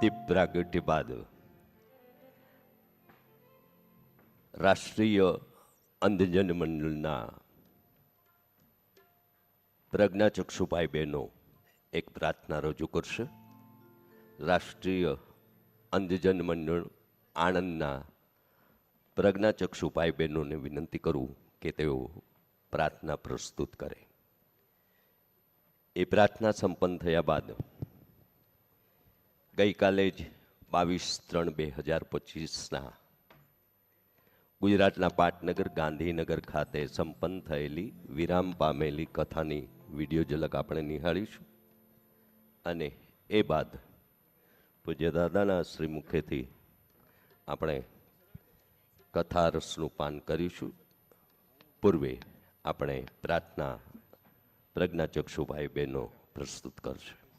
દીપ પ્રાગટ્ય બાદ રાષ્ટ્રીય અંધજન મંડળના પ્રજ્ઞાચક્ષુભાઈ બહેનો એક પ્રાર્થના રજૂ કરશે રાષ્ટ્રીય અંધજન મંડળ આણંદના પ્રજ્ઞાચક્ષુભાઈ બહેનોને વિનંતી કરું કે તેઓ પ્રાર્થના પ્રસ્તુત કરે એ પ્રાર્થના સંપન્ન થયા બાદ ગઈકાલે જ બાવીસ ત્રણ બે હજાર પચીસના ગુજરાતના પાટનગર ગાંધીનગર ખાતે સંપન્ન થયેલી વિરામ પામેલી કથાની વીડિયો ઝલક આપણે નિહાળીશું. અને એ બાદ પૂજ્ય દાદાના શ્રી મુખેથી આપણે કથા રસનું પાન કરીશું. પૂર્વે આપણે પ્રાર્થના પ્રજ્ઞાચક્ષુભાઈ બહેનો પ્રસ્તુત કરશે.